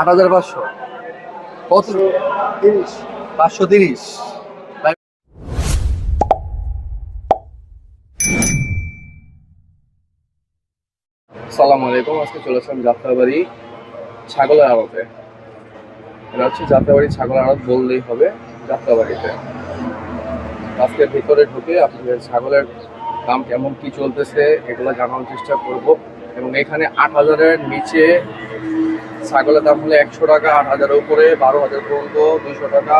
আট হাজার পাঁচশো। কত? তিরিশ। পাঁচশো তিরিশ। সালাম আলাইকুম, আজকে চলে আসলাম যাত্রাবাড়ি ছাগলের আড়তে। এটা হচ্ছে যাত্রাবাড়ি ছাগলের আড়ত বললেই হবে, যাত্রাবাড়িতে। আজকে ভিতরে ঢুকে আপনাদের ছাগলের দাম কেমন, কি চলতেছে, এগুলো জানানোর চেষ্টা করব। এবং এখানে আট হাজারের নিচে ছাগলের দাম হলে একশো টাকা, আট হাজারের উপরে, বারো হাজার পর্যন্ত, দুইশো টাকা,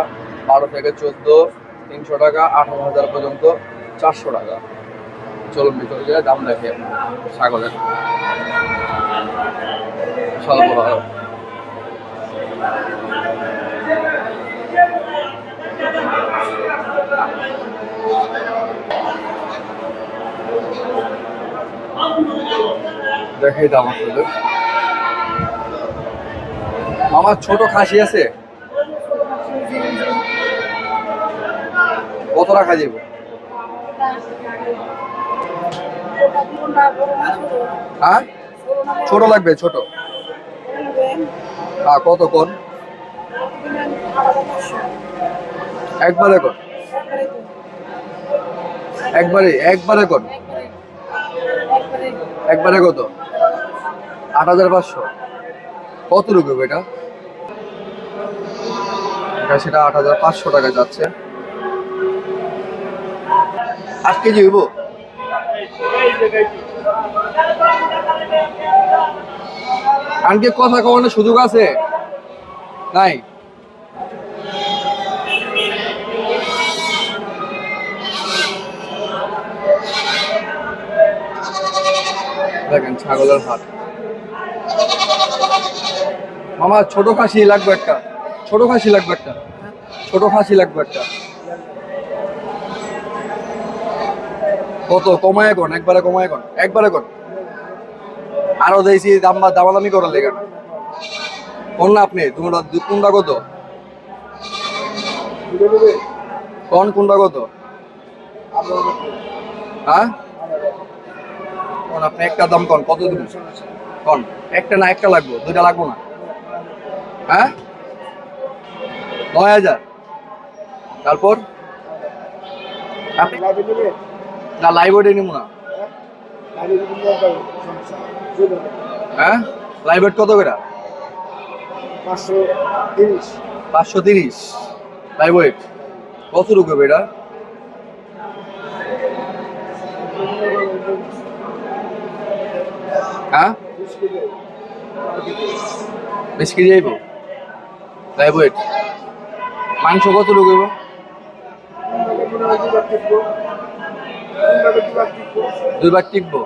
বারো থেকে চোদ্দ, তিনশো টাকা, আঠারো হাজার পর্যন্ত, চারশো টাকা। চলুন ভিতরে গিয়ে দাম দেখে ছাগলের। দেখাই দাম আপনাদের। আমার ছোট খাসি আছে। কত রাখা যাবে হ্যাঁ? ছোট লাগবে, ছোট। হ্যাঁ কত কোন? একবারে কোন? একবারে একবারে কোন? একবারে কত? আট হাজার পাঁচশো। কত রুপে এটা এটা সেটা আট হাজার পাঁচশো টাকা যাচ্ছে। আট কেজি হইব? আনকে কথা কমানোর সুযোগ আছে? নাই? দেখেন, ছাগলের হাট। মামা, ছোট খাসি লাগবে একটা। ছোট খাসি লাগবে একটা। ছোট খাসি লাগবে একটা। কত? কমায় কোন, একবারে কমায় কোন, একবারে কোন। আরও দিয়েছি দাম দামাদামি করার লেগে। কোন না আপনি তোমরা কোনটা কত? কোন কোনটা কত? হ্যাঁ? কোন আপনি একটা দাম কন, কত দিন কন, একটা না একটা লাগবে, দুইটা লাগবো না। হ্যাঁ? নয় হাজার। তারপর? না লাইভ ওয়েটে নিব না। হ্যাঁ? লাইভ ওয়েট কত করে? পাঁচশো তিরিশ। লাইভ ওয়েট কত রুকবে এটা? হ্যাঁ? বেশ কেজি। যাইব লাইভ ওয়েট মাংস কত রুকব দুই বার টিকবো।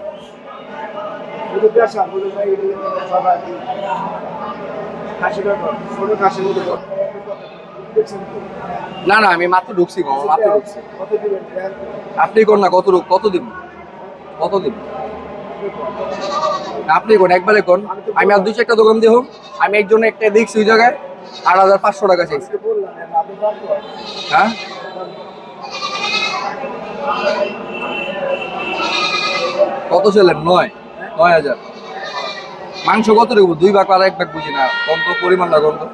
না না, আমি মাত্র ঢুকছি মাত্র ঢুকছি। আপনি কোন না, কত রূপ কত দিব? কত দিব? আপনি কোন, একবারে কোন? আমি আর দুই চারটা দোকান দিয়ে হোক, আমি একজনে একটা দেখছি ওই জায়গায়। আট হাজার পাঁচশো টাকা চাইছি হ্যাঁ? কত ছিলেন নয়। নয় হাজার। মাংস কত রকম দুই ভাগ আর এক ভাগ বুঝি না। কম তো পরিমাণটা কম তো।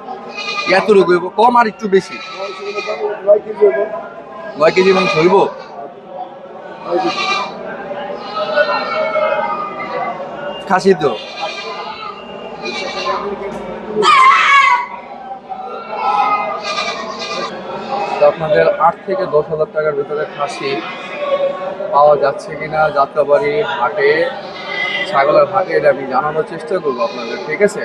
এত রকম কম আর একটু বেশি। নয় কেজি মাংস হইব? খাসি তো। আপনাদের আট থেকে দশ হাজার টাকার ভিতরে খাসি পাওয়া যাচ্ছে কিনা যাত্রাবাড়ি হাটে, ছাগলের হাটে এটা আমি জানানোর চেষ্টা করব আপনাদের, ঠিক আছে?